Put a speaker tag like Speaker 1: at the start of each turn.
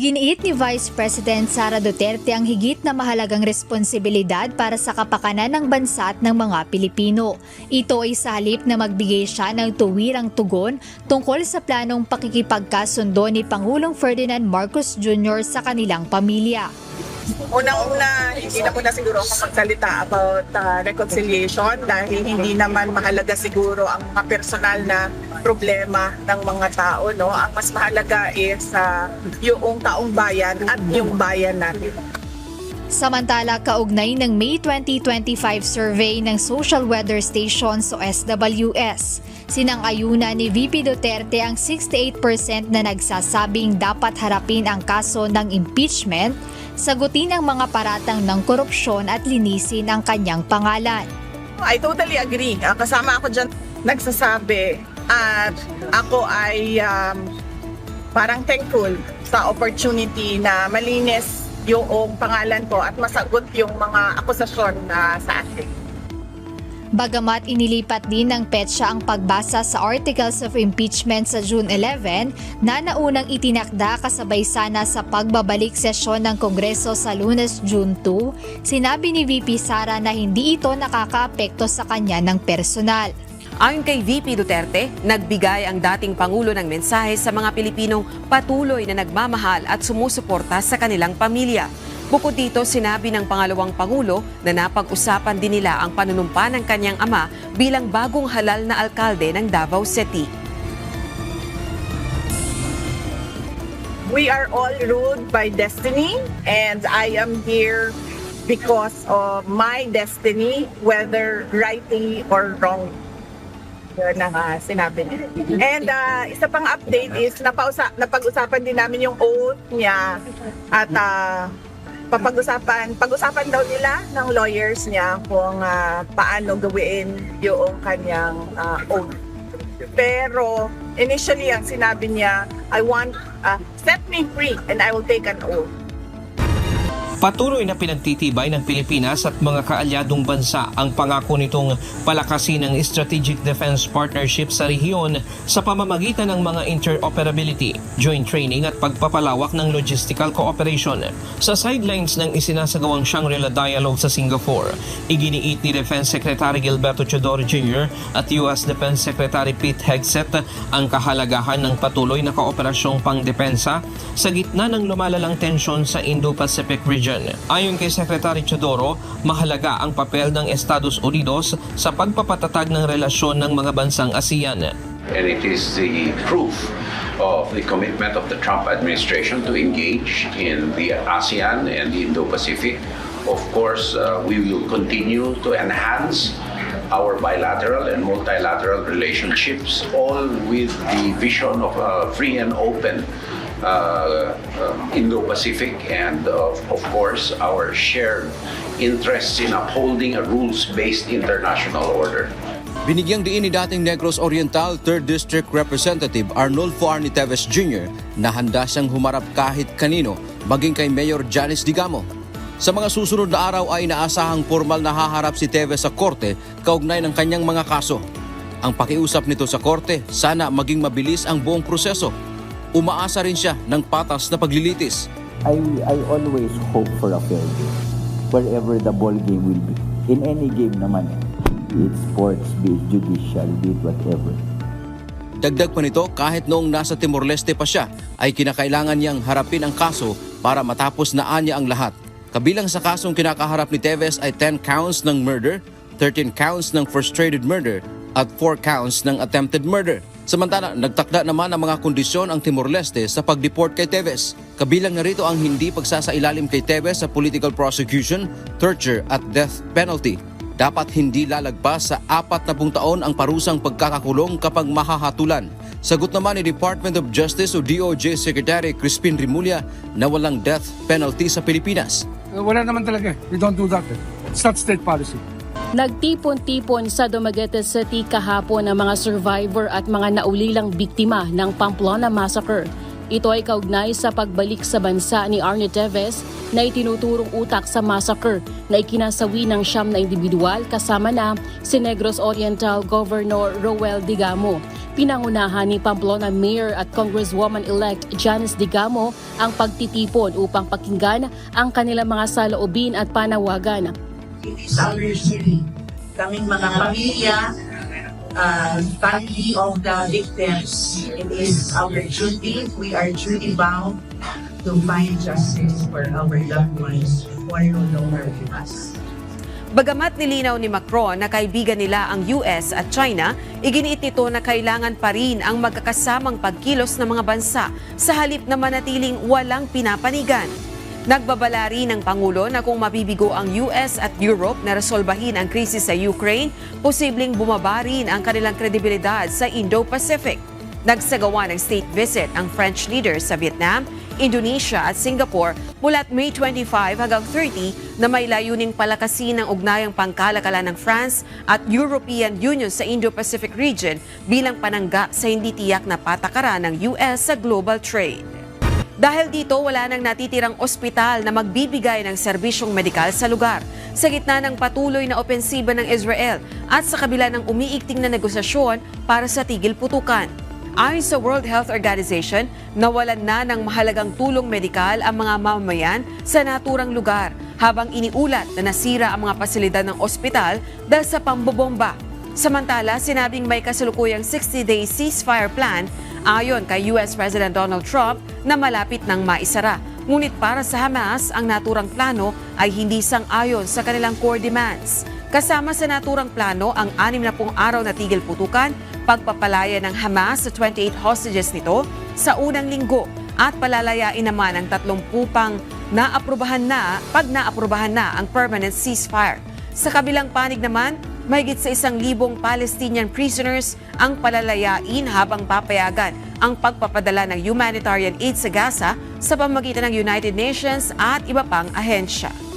Speaker 1: Iginiit ni Vice President Sara Duterte ang higit na mahalagang responsibilidad para sa kapakanan ng bansa at ng mga Pilipino. Ito ay sa na magbigay siya ng tuwirang tugon tungkol sa planong pakikipagkasundo ni Pangulong Ferdinand Marcos Jr. sa kanilang pamilya.
Speaker 2: Unang-una, hindi na muna siguro ako magsalita about uh, reconciliation dahil hindi naman mahalaga siguro ang mga personal na problema ng mga tao. No? Ang mas mahalaga is uh, yung taong bayan at yung bayan natin.
Speaker 1: Samantala, kaugnay ng May 2025 survey ng Social Weather Stations o SWS, sinang-ayuna ni VP Duterte ang 68% na nagsasabing dapat harapin ang kaso ng impeachment, sagutin ang mga paratang ng korupsyon at linisin ang kanyang pangalan.
Speaker 2: I totally agree. Ah, kasama ako dyan nagsasabi at ako ay um, parang thankful sa opportunity na malinis yung pangalan ko at masagot yung mga akusasyon na sa akin.
Speaker 1: Bagamat inilipat din ng PETSA ang pagbasa sa articles of impeachment sa June 11 na naunang itinakda kasabay sana sa pagbabalik sesyon ng Kongreso sa lunes June 2, sinabi ni VP Sara na hindi ito nakakaapekto sa kanya ng personal.
Speaker 3: Ayon kay VP Duterte, nagbigay ang dating Pangulo ng mensahe sa mga Pilipinong patuloy na nagmamahal at sumusuporta sa kanilang pamilya. Bukod dito, sinabi ng pangalawang Pangulo na napag-usapan din nila ang panunumpa ng kanyang ama bilang bagong halal na alkalde ng Davao City.
Speaker 2: We are all ruled by destiny and I am here because of my destiny, whether rightly or wrong. Yun ang ah, sinabi niya. And ah, isa pang update is napausa, napag-usapan din namin yung oath niya at ah, papag-usapan, pag-usapan daw nila ng lawyers niya kung ah, paano gawin yung kanyang ah, oath. Pero initially ang sinabi niya, I want, ah, set me free and I will take an oath.
Speaker 4: Patuloy na pinagtitibay ng Pilipinas at mga kaalyadong bansa ang pangako nitong palakasin ng Strategic Defense Partnership sa rehiyon sa pamamagitan ng mga interoperability, joint training at pagpapalawak ng logistical cooperation. Sa sidelines ng isinasagawang Shangri-La Dialogue sa Singapore, iginiit ni Defense Secretary Gilberto Chodoro Jr. at U.S. Defense Secretary Pete Hegseth ang kahalagahan ng patuloy na kooperasyong pangdepensa sa gitna ng lumalalang tensyon sa Indo-Pacific region. Ayon kay Secretary Chodoro, mahalaga ang papel ng Estados Unidos sa pagpapatatag ng relasyon ng mga bansang ASEAN.
Speaker 5: And it is the proof of the commitment of the Trump administration to engage in the ASEAN and the Indo-Pacific. Of course, uh, we will continue to enhance our bilateral and multilateral relationships, all with the vision of a free and open uh, um, Indo-Pacific and of, of course our shared interests in upholding a rules-based international order.
Speaker 6: Binigyang diin ni dating Negros Oriental 3rd District Representative Arnold Fuarni Teves Jr. na handa siyang humarap kahit kanino, maging kay Mayor Janice Digamo. Sa mga susunod na araw ay inaasahang formal na haharap si Teves sa korte kaugnay ng kanyang mga kaso. Ang pakiusap nito sa korte, sana maging mabilis ang buong proseso. Umaasa rin siya ng patas na paglilitis.
Speaker 7: I, I always hope for a fair game. Wherever the ball game will be. In any game naman. Be it sports, be it judicial, be it whatever.
Speaker 6: Dagdag pa nito, kahit noong nasa Timor-Leste pa siya, ay kinakailangan niyang harapin ang kaso para matapos na anya ang lahat. Kabilang sa kasong kinakaharap ni Teves ay 10 counts ng murder, 13 counts ng frustrated murder, at 4 counts ng attempted murder. Samantala, nagtakda naman ang mga kondisyon ang Timor-Leste sa pag-deport kay Teves. Kabilang na rito ang hindi pagsasailalim kay Teves sa political prosecution, torture at death penalty. Dapat hindi lalagpas sa apat na taon ang parusang pagkakakulong kapag mahahatulan. Sagot naman ni Department of Justice o DOJ Secretary Crispin Rimulya na walang death penalty sa Pilipinas.
Speaker 8: Uh, Wala naman talaga. eh. We don't do that. eh. It's not state policy.
Speaker 9: Nagtipon-tipon sa Dumaguete City kahapon ang mga survivor at mga naulilang biktima ng Pamplona Massacre. Ito ay kaugnay sa pagbalik sa bansa ni Arne Teves na itinuturong utak sa massacre na ikinasawi ng siyam na individual kasama na si Negros Oriental Governor Roel Digamo. Pinangunahan ni Pamplona Mayor at Congresswoman-elect Janice Digamo ang pagtitipon upang pakinggan ang kanilang mga saloobin at panawagan
Speaker 10: Is our duty. Kaming mga pamilya, uh, family of the victims, it is our duty. We are duty bound to find justice for our loved ones who are no longer with us.
Speaker 3: Bagamat nilinaw ni Macron na kaibigan nila ang US at China, iginiit nito na kailangan pa rin ang magkakasamang pagkilos ng mga bansa sa halip na manatiling walang pinapanigan. Nagbabala rin ng Pangulo na kung mabibigo ang US at Europe na resolbahin ang krisis sa Ukraine, posibleng bumaba rin ang kanilang kredibilidad sa Indo-Pacific. Nagsagawa ng state visit ang French leaders sa Vietnam, Indonesia at Singapore mula May 25 hanggang 30 na may layuning palakasin ang ugnayang pangkalakalan ng France at European Union sa Indo-Pacific region bilang panangga sa hindi tiyak na patakaran ng US sa global trade. Dahil dito, wala nang natitirang ospital na magbibigay ng serbisyong medikal sa lugar sa gitna ng patuloy na opensiba ng Israel at sa kabila ng umiikting na negosasyon para sa tigil putukan. Ayon sa World Health Organization, nawalan na ng mahalagang tulong medikal ang mga mamamayan sa naturang lugar habang iniulat na nasira ang mga pasilidad ng ospital dahil sa pambobomba. Samantala, sinabing may kasalukuyang 60-day ceasefire plan ayon kay US President Donald Trump na malapit ng maisara. Ngunit para sa Hamas, ang naturang plano ay hindi sang-ayon sa kanilang core demands. Kasama sa naturang plano ang 60 araw na tigil putukan, pagpapalaya ng Hamas sa 28 hostages nito sa unang linggo at palalayain naman ang 30 pang naaprubahan na pag naaprubahan na ang permanent ceasefire. Sa kabilang panig naman, mahigit sa isang libong Palestinian prisoners ang palalayain habang papayagan ang pagpapadala ng humanitarian aid sa Gaza sa pamagitan ng United Nations at iba pang ahensya.